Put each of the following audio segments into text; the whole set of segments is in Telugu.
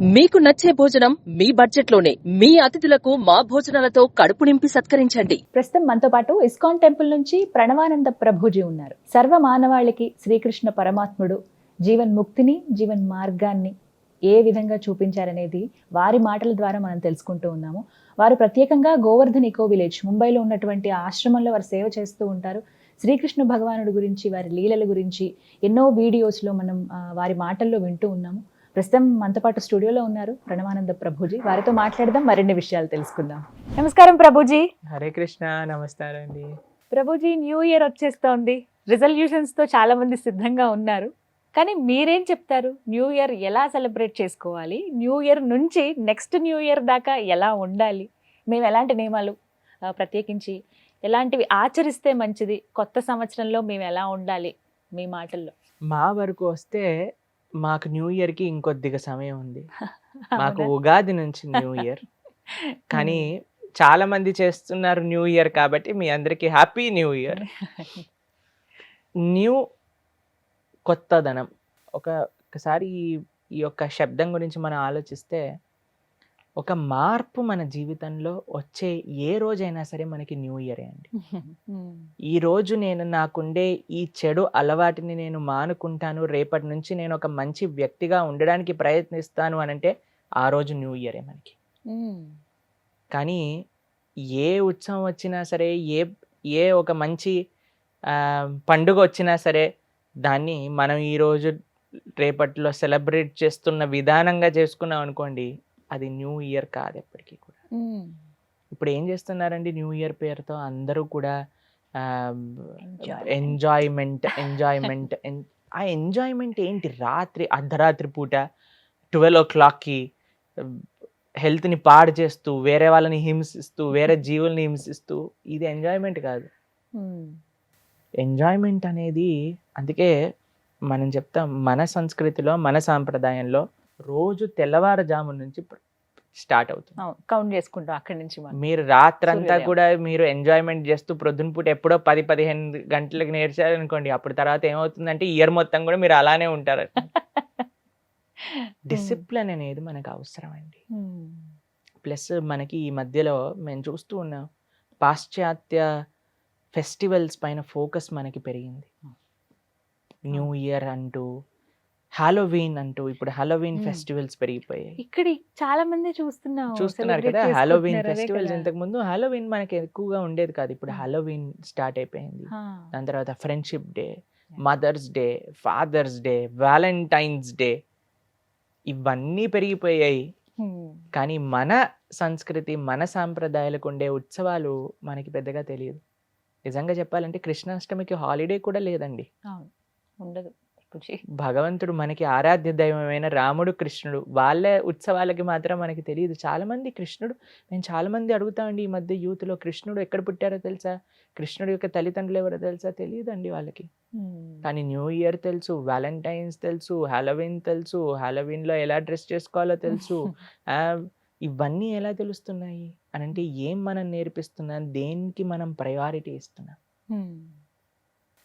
మీకు నచ్చే భోజనం మీ బడ్జెట్లోనే మీ అతిథులకు మా భోజనాలతో కడుపు నింపి సత్కరించండి. ప్రస్తుతం మనతో పాటు ఇస్కాన్ టెంపుల్ నుంచి ప్రణవానంద ప్రభుజీ ఉన్నారు. సర్వ మానవాళికి శ్రీకృష్ణ పరమాత్ముడు. జీవన్ ముక్తిని జీవన్ మార్గాన్ని ఏ విధంగా చూపించారనేది వారి మాటల ద్వారా మనం తెలుసుకుంటూ ఉన్నాము. వారు ప్రత్యేకంగా గోవర్ధన్ ఇకో విలేజ్ ముంబైలో ఉన్నటువంటి ఆశ్రమంలో వారు సేవ చేస్తూ ఉంటారు. శ్రీకృష్ణ భగవానుడి గురించి వారి లీలల గురించి ఎన్నో వీడియోస్లో మనం వారి మాటల్లో వింటూ ఉన్నాము. ప్రస్తుతం మనతో పాటు స్టూడియోలో ఉన్నారు ప్రణవానంద ప్రభుజీ. వారితో మాట్లాడదాం మరిన్ని విషయాలు తెలుసుకుందాం. నమస్కారం ప్రభుజీ. హరే కృష్ణ నమస్కారం అండి. ప్రభుజీ న్యూ ఇయర్ వచ్చేస్తోంది. రిజల్యూషన్స్తో చాలా మంది సిద్ధంగా ఉన్నారు. కానీ మీరేం చెప్తారు? న్యూ ఇయర్ ఎలా సెలబ్రేట్ చేసుకోవాలి? న్యూ ఇయర్ నుంచి నెక్స్ట్ న్యూ ఇయర్ దాకా ఎలా ఉండాలి? మేము ఎలాంటి నియమాలు ప్రత్యేకించి ఎలాంటివి ఆచరిస్తే మంచిది? కొత్త సంవత్సరంలో మేము ఎలా ఉండాలి? మీ మాటల్లో. మా వరకు వస్తే మాకు న్యూ ఇయర్కి ఇంకొద్దిగా సమయం ఉంది. మాకు? ఉగాది నుంచి న్యూ ఇయర్. కానీ చాలా మంది చేస్తున్నారు న్యూ ఇయర్ కాబట్టి మీ అందరికి హ్యాపీ న్యూ ఇయర్. న్యూ కొత్తదనం. ఒక ఒకసారి ఈ- ఈ యొక్క శబ్దం గురించి మనం ఆలోచిస్తే ఒక మార్పు మన జీవితంలో వచ్చే ఏ రోజైనా సరే మనకి న్యూ ఇయరే అండి. ఈ రోజు నేను నాకుండే ఈ చెడు అలవాటిని నేను మానుకుంటాను రేపటి నుంచి నేను ఒక మంచి వ్యక్తిగా ఉండడానికి ప్రయత్నిస్తాను అని అంటే ఆ రోజు న్యూ ఇయరే మనకి. కానీ ఏ ఉత్సవం వచ్చినా సరే ఏ ఏ ఒక మంచి పండుగ వచ్చినా సరే దాన్ని మనం ఈరోజు రేపట్లో సెలబ్రేట్ చేస్తున్న విధానంగా చేసుకున్నాం అనుకోండి అది న్యూ ఇయర్ కాదు ఎప్పటికీ కూడా. ఇప్పుడు ఏం చేస్తున్నారండి న్యూ ఇయర్ పేరుతో అందరూ కూడా. ఎంజాయ్మెంట్ ఎంజాయ్మెంట్ ఆ ఎంజాయ్మెంట్ ఏంటి రాత్రి అర్ధరాత్రి పూట ట్వెల్వ్ ఓ క్లాక్కి హెల్త్ని పాడు చేస్తూ వేరే వాళ్ళని హింసిస్తూ వేరే జీవుల్ని హింసిస్తూ ఇది ఎంజాయ్మెంట్ కాదు. ఎంజాయ్మెంట్ అనేది అందుకే మనం చెప్తాం మన సంస్కృతిలో మన సాంప్రదాయంలో రోజు తెల్లవారుజాము నుంచి స్టార్ట్ అవుతుంది. కౌంట్ చేసుకుంటాం అక్కడి నుంచి మీరు రాత్రంతా. కూడా మీరు ఎంజాయ్మెంట్ చేస్తూ ప్రొద్దున పూట ఎప్పుడో పది పదిహేను గంటలకు నేర్చారు అనుకోండి అప్పుడు తర్వాత ఏమవుతుందంటే ఇయర్ మొత్తం కూడా మీరు అలానే ఉంటారు డిసిప్లిన్ అనేది మనకు అవసరం అండి. ప్లస్ మనకి ఈ మధ్యలో మేము చూస్తూ ఉన్నాం పాశ్చాత్య ఫెస్టివల్స్ పైన ఫోకస్ మనకి పెరిగింది. న్యూ ఇయర్ అంటూ హాలోవీన్ అంటూ ఇప్పుడు హాలోవీన్. ఫెస్టివల్స్ పెరిగిపోయాయి. ఇక్కడ చాలా మంది చూస్తున్నాం. చూస్తున్నారు celebrate కదా హాలోవీన్ ఫెస్టివల్స్. ఇంతకు ముందు హాలోవీన్ మనకి ఎక్కువగా ఉండేది కాదు. ఇప్పుడు. హాలోవీన్ స్టార్ట్ అయిపోయింది. దాని తర్వాత friendship day mother's day father's day valentine's day ఇవన్నీ పెరిగిపోయాయి. కానీ మన సంస్కృతి మన సాంప్రదాయాలకు ఉండే ఉత్సవాలు మనకి పెద్దగా తెలియదు. నిజంగా చెప్పాలంటే కృష్ణాష్టమికి హాలిడే కూడా లేదండి. ఉండదు. భగవంతుడు మనకి ఆరాధ్య దైవమైన రాముడు కృష్ణుడు వాళ్ళే ఉత్సవాలకి మాత్రం మనకి తెలియదు. చాలా మంది కృష్ణుడు నేను చాలా మంది అడుగుతామండి ఈ మధ్య యూత్లో కృష్ణుడు ఎక్కడ పుట్టారో తెలుసా? కృష్ణుడు యొక్క తల్లిదండ్రులు ఎవరో తెలుసా? తెలియదండి వాళ్ళకి. కానీ న్యూ ఇయర్ తెలుసు వ్యాలంటైన్స్ తెలుసు హాలోవిన్ తెలుసు హాలోవిన్లో ఎలా డ్రెస్ చేసుకోవాలో తెలుసు. ఇవన్నీ ఎలా తెలుస్తున్నాయి? అని అంటే ఏం మనం నేర్పిస్తున్నాం? దేనికి మనం ప్రయారిటీ ఇస్తున్నాం?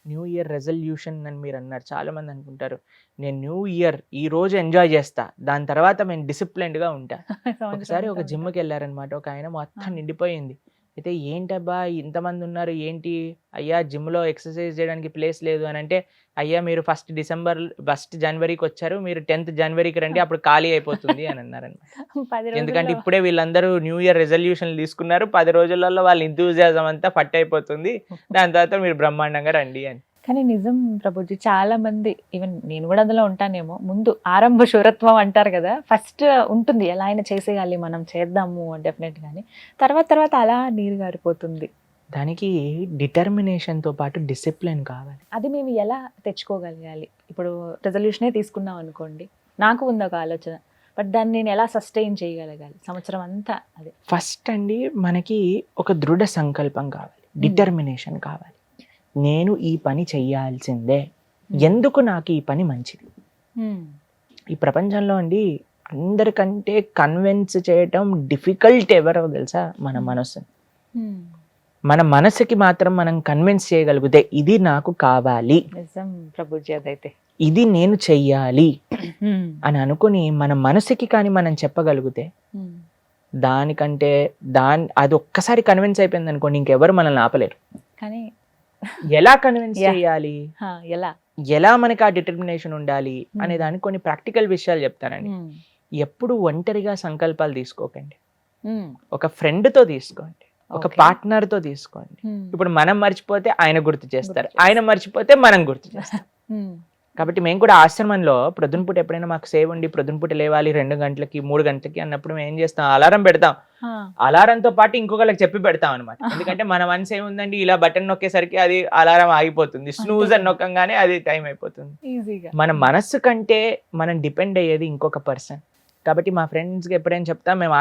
న్యూ ఇయర్ రెజల్యూషన్ అని మీరు అన్నారు. చాలా మంది అనుకుంటారు నేను న్యూ ఇయర్ ఈ రోజు ఎంజాయ్ చేస్తా దాని తర్వాత నేను డిసిప్లిన్డ్గా ఉంటా. ఒకసారి ఒక జిమ్కి వెళ్ళారనమాట. ఒక ఆయన మొత్తం. నిండిపోయింది. అయితే ఏంటబ్బా ఇంతమంది ఉన్నారు ఏంటి? అయ్యా జిమ్లో ఎక్సర్సైజ్ చేయడానికి ప్లేస్ లేదు అని అంటే అయ్యా మీరు ఫస్ట్ డిసెంబర్ ఫస్ట్ జనవరికి వచ్చారు మీరు టెన్త్ జనవరికి రండి అప్పుడు ఖాళీ అయిపోతుంది అని అన్నారనమాట పది ఎందుకంటే ఇప్పుడే వీళ్ళందరూ న్యూ ఇయర్ రెజల్యూషన్లు తీసుకున్నారు పది రోజులలో వాళ్ళ ఇంతూజియాజం అంతా ఫట్ అయిపోతుంది దాని తర్వాత మీరు బ్రహ్మాండంగా రండి అని. కానీ నిజం ప్రభుజీ చాలా మంది ఈవెన్ నేను కూడా అందులో ఉంటానేమో ముందు ఆరంభ శూరత్వం అంటారు కదా ఫస్ట్ ఉంటుంది ఎలా అయినా చేసేయాలి మనం చేద్దాము డెఫినెట్ గానీ. తర్వాత తర్వాత అలా నీరు గారిపోతుంది. దానికి డిటర్మినేషన్తో పాటు డిసిప్లిన్ కావాలి. అది మేము ఎలా తెచ్చుకోగలగాలి? ఇప్పుడు రెజల్యూషనే తీసుకున్నాం అనుకోండి నాకు ఉంది ఒక ఆలోచన బట్ దాన్ని నేను ఎలా సస్టైన్ చేయగలగాలి? సంవత్సరం అంతా అదే. ఫస్ట్ అండి మనకి ఒక దృఢ సంకల్పం కావాలి డిటర్మినేషన్ కావాలి. నేను ఈ పని చెయ్యాల్సిందే. ఎందుకు నాకు ఈ పని మంచిది? ఈ ప్రపంచంలో అండి అందరికంటే కన్విన్స్ చేయటం డిఫికల్ట్ ఎవరో తెలుసా? మన మనసు మన మనసుకి మాత్రం మనం కన్విన్స్ చేయగలిగితే ఇది నాకు కావాలి. అదైతే ఇది నేను చెయ్యాలి. అని అనుకుని మన మనసుకి కానీ మనం చెప్పగలిగితే దానికంటే దాని అది ఒక్కసారి కన్విన్స్ అయిపోయింది అనుకోండి ఇంకెవరు మనల్ని ఆపలేరు. కానీ ఎలా కన్విన్స్. చేయాలి? ఎలా? ఎలా మనకి ఆ డిటర్మినేషన్ ఉండాలి అనే దానికి కొన్ని ప్రాక్టికల్ విషయాలు చెప్తానండి. ఉమ్, ఎప్పుడు ఒంటరిగా సంకల్పాలు తీసుకోకండి. ఉమ్, ఒక friend తో తీసుకోండి. ఒక Okay. partner తో తీసుకోండి. ఇప్పుడు మనం మర్చిపోతే ఆయన గుర్తు చేస్తారు. ఆయన మర్చిపోతే మనం గుర్తు చేస్తాం. కాబట్టి మేము కూడా ఆశ్రమంలో ప్రొద్దునపూట ఎప్పుడైనా మాకు సేవ్ ఉండి ప్రొద్దునపూట లేవాలి రెండు గంటలకి మూడు గంటలకి అన్నప్పుడు మేము ఏం చేస్తాం? అలారం పెడతాం. అలారంతో పాటు ఇంకొకరికి చెప్పి పెడతాం అనమాట ఎందుకంటే మన మనసు ఏముందండి? ఇలా బటన్ నొక్కేసరికి అది అలారం ఆగిపోతుంది. స్నూజ్ అని నొక్కంగానే అది టైం అయిపోతుంది. ఈజీగా. మన మనస్సు కంటే మనం డిపెండ్ అయ్యేది ఇంకొక పర్సన్. కాబట్టి మా ఫ్రెండ్స్కి ఎప్పుడైనా చెప్తా మేము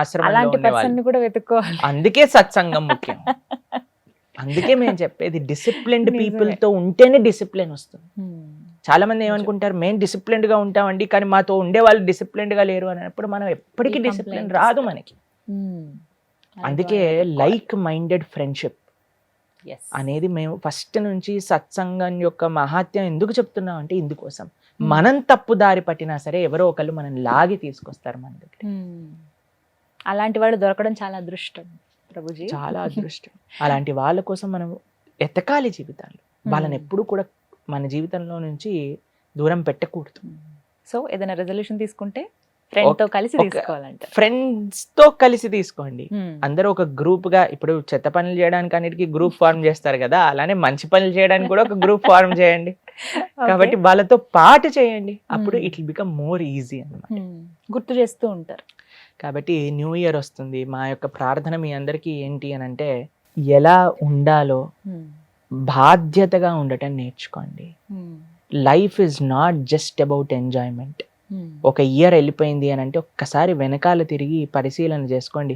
ని కూడా వెతుక్కోవాలి. అందుకే సత్సంగం ముఖ్యం. అందుకే మేము చెప్పేది డిసిప్లిన్డ్. పీపుల్తో ఉంటేనే డిసిప్లిన్ వస్తుంది. చాలా మంది ఏమనుకుంటారు మేము డిసిప్లిన్డ్గా ఉంటామండి కానీ మాతో ఉండే వాళ్ళు డిసిప్లిన్డ్గా లేరు అన్నప్పుడు మనం ఎప్పటికీ డిసిప్లిన్ రాదు. మనకి. అందుకే లైక్ మైండెడ్ ఫ్రెండ్షిప్. అనేది మేము ఫస్ట్ నుంచి సత్సంగం యొక్క మహాత్యం ఎందుకు చెప్తున్నాం అంటే ఇందుకోసం. మనం తప్పు దారి పట్టినా సరే ఎవరో ఒకళ్ళు మనం లాగి తీసుకొస్తారు మన దగ్గర. అలాంటి వాడు దొరకడం చాలా అదృష్టం ప్రభుజీ చాలా అదృష్టం అలాంటి వాళ్ళ కోసం మనం ఎతకాలి జీవితాల్లో వాళ్ళని. ఎప్పుడు కూడా మన జీవితంలో నుంచి దూరం పెట్టకూడదు. సో ఏదైనా రెజల్యూషన్ తీసుకుంటే ఫ్రెండ్తో కలిసి తీసుకోవాలంట. ఫ్రెండ్స్తో కలిసి తీసుకోండి. ఉమ్, అందరూ ఒక గ్రూప్గా ఇప్పుడు చెత్త పనులు చేయడానికి అన్నిటికీ గ్రూప్ ఫార్మ్ చేస్తారు కదా అలానే మంచి పనులు చేయడానికి కూడా ఒక గ్రూప్ ఫార్మ్ చేయండి. కాబట్టి వాళ్ళతో పాటు చేయండి. అప్పుడు Hmm. It will become more easy అన్నమాట. ఉమ్, గుర్తు చేస్తూ ఉంటారు. కాబట్టి న్యూ ఇయర్ వస్తుంది. మా యొక్క ప్రార్థన మీ అందరికీ ఏంటి అని అంటే ఎలా ఉండాలో ఉమ్, బాధ్యతగా ఉండటం నేర్చుకోండి. Life is not just about enjoyment ఒక ఇయర్ వెళ్ళిపోయింది అని అంటే ఒక్కసారి వెనకాల తిరిగి పరిశీలన చేసుకోండి.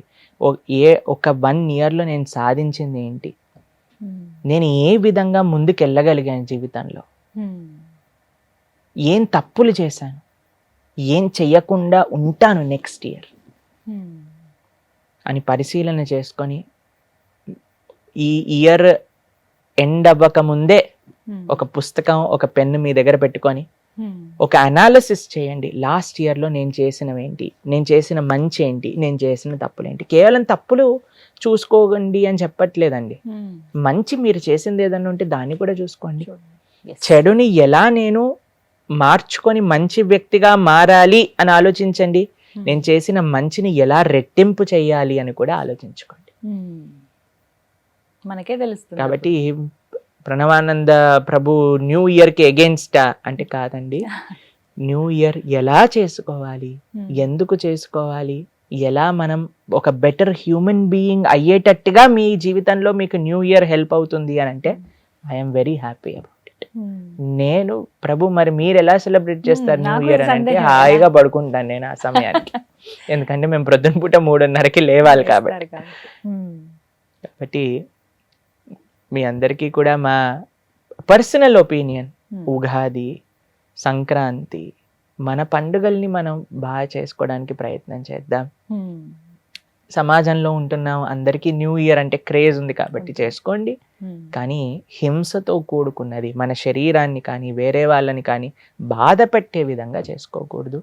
ఏ ఒక వన్ ఇయర్లో నేను సాధించింది ఏంటి? ఉమ్, నేను ఏ విధంగా ముందుకు వెళ్ళగలిగాను జీవితంలో? ఉమ్, ఏం తప్పులు చేశాను? ఏం చెయ్యకుండా ఉంటాను నెక్స్ట్ ఇయర్ ఉమ్, అని పరిశీలన చేసుకొని ఈ ఇయర్ ఎండ్ అవ్వక ముందే ఉమ్, ఒక పుస్తకం ఒక పెన్ను మీ దగ్గర పెట్టుకొని ఉమ్, ఒక అనాలిసిస్ చేయండి. లాస్ట్ ఇయర్లో నేను చేసినవి ఏంటి నేను చేసిన మంచి ఏంటి నేను చేసిన తప్పులు ఏంటి కేవలం తప్పులు చూసుకోకండి అని చెప్పట్లేదండి. ఉమ్, మంచి మీరు చేసింది ఏదన్నా ఉంటే దాన్ని కూడా చూసుకోండి. చెడుని ఎలా నేను మార్చుకొని మంచి వ్యక్తిగా మారాలి అని ఆలోచించండి. నేను చేసిన మంచిని ఎలా రెట్టింపు చేయాలి అని కూడా ఆలోచించుకోండి. మనకే తెలుస్తుంది. కాబట్టి ప్రణవానంద ప్రభు న్యూ ఇయర్కి ఎగెన్స్ట్ అంటే కాదండి. న్యూ ఇయర్ ఎలా చేసుకోవాలి? ఉమ్, ఎందుకు చేసుకోవాలి? ఎలా మనం ఒక బెటర్ హ్యూమన్ బీయింగ్ అయ్యేటట్టుగా మీ జీవితంలో మీకు న్యూ ఇయర్ హెల్ప్ అవుతుంది అని అంటే ఐఎమ్ వెరీ హ్యాపీ అబౌట్ నేను ప్రభు మరి మీరు ఎలా సెలబ్రేట్ చేస్తారు Hmm, న్యూ నాకు ఇయర్ అని అంటే హాయిగా పడుకుంటాను నేను ఆ సమయానికి. ఎందుకంటే మేము ప్రొద్దున పూట మూడున్నరకి లేవాలి కాబట్టి. చేస్తారు కాబట్టి. మీ అందరికీ కూడా మా personal opinion um, Ugadi Sankranti మన పండుగల్ని మనం బాగా చేసుకోవడానికి ప్రయత్నం చేద్దాం. ఉమ్, సమాజంలో ఉంటున్నాం అందరికీ న్యూ ఇయర్ అంటే క్రేజ్ ఉంది కాబట్టి చేసుకోండి. ఉమ్, కానీ హింసతో కూడుకున్నది మన శరీరాన్ని కానీ వేరే వాళ్ళని కానీ బాధ పెట్టే విధంగా చేసుకోకూడదు.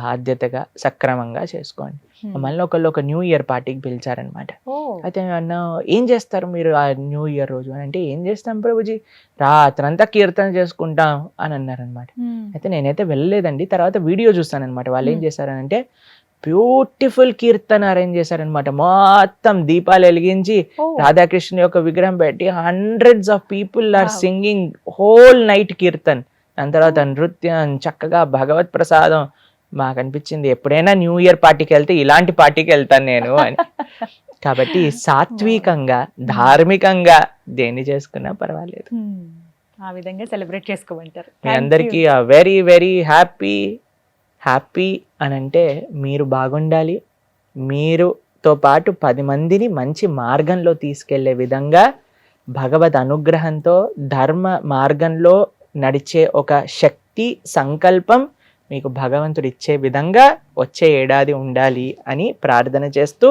బాధ్యతగా సక్రమంగా చేసుకోండి. మళ్ళీ ఒకళ్ళు ఒక న్యూ ఇయర్ పార్టీకి పిలిచారనమాట. అయితే అన్న ఏం చేస్తారు మీరు ఆ న్యూ ఇయర్ రోజు? అని అంటే ఏం చేస్తాం ప్రభుజీ? రాత్రంతా కీర్తన చేసుకుంటాం అని అన్నారనమాట. ఉమ్, అయితే నేనైతే వెళ్ళలేదండి. తర్వాత వీడియో చూస్తానన్నమాట వాళ్ళు ఏం Hmm. చేశారనంటే బ్యూటిఫుల్ కీర్తన అరేంజ్ చేశారనమాట. మొత్తం దీపాలు వెలిగించి రాధాకృష్ణ యొక్క విగ్రహం పెట్టి hundreds of people are. Singing whole night kirtan. దాని తర్వాత నృత్యం చక్కగా భగవత్ ప్రసాదం మాకు అనిపించింది ఎప్పుడైనా న్యూ ఇయర్ పార్టీకి వెళ్తే ఇలాంటి పార్టీకి వెళ్తాను నేను అని. కాబట్టి సాత్వికంగా ధార్మికంగా దేన్ని చేసుకున్నా పర్వాలేదు. ఉమ్, ఆ విధంగా సెలబ్రేట్ చేసుకోమంటారు. మీ అందరికీ వెరీ వెరీ హ్యాపీ హ్యాపీ అని అంటే మీరు బాగుండాలి. మీరుతో పాటు పది మందిని మంచి మార్గంలో తీసుకెళ్ళే విధంగా భగవద్ అనుగ్రహంతో ధర్మ మార్గంలో నడిచే ఒక శక్తి సంకల్పం మీకు భగవంతుడు ఇచ్చే విధంగా వచ్చే ఏడాది ఉండాలి అని ప్రార్థన చేస్తూ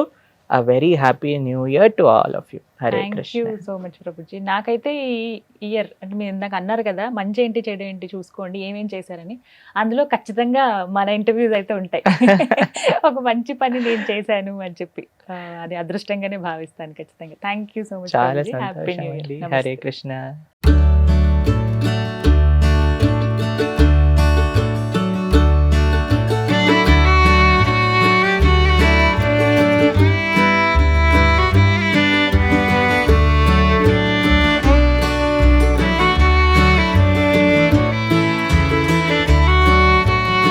a very happy new year to all of you Hare Krishna so much Prabhuji నాకైతే ఈ ఇయర్ అంటే మీరు ఇందాక అన్నారు కదా మంచి ఏంటి చెడు ఏంటి చూసుకోండి ఏమేం చేశారని అందులో ఖచ్చితంగా మన ఇంటర్వ్యూస్ అయితే ఉంటాయి. ఒక మంచి పని నేను చేశాను అని చెప్పి అది అదృష్టంగానే భావిస్తాను ఖచ్చితంగా. థ్యాంక్ యూ సో మచ్ చాలా happy new year Hare Krishna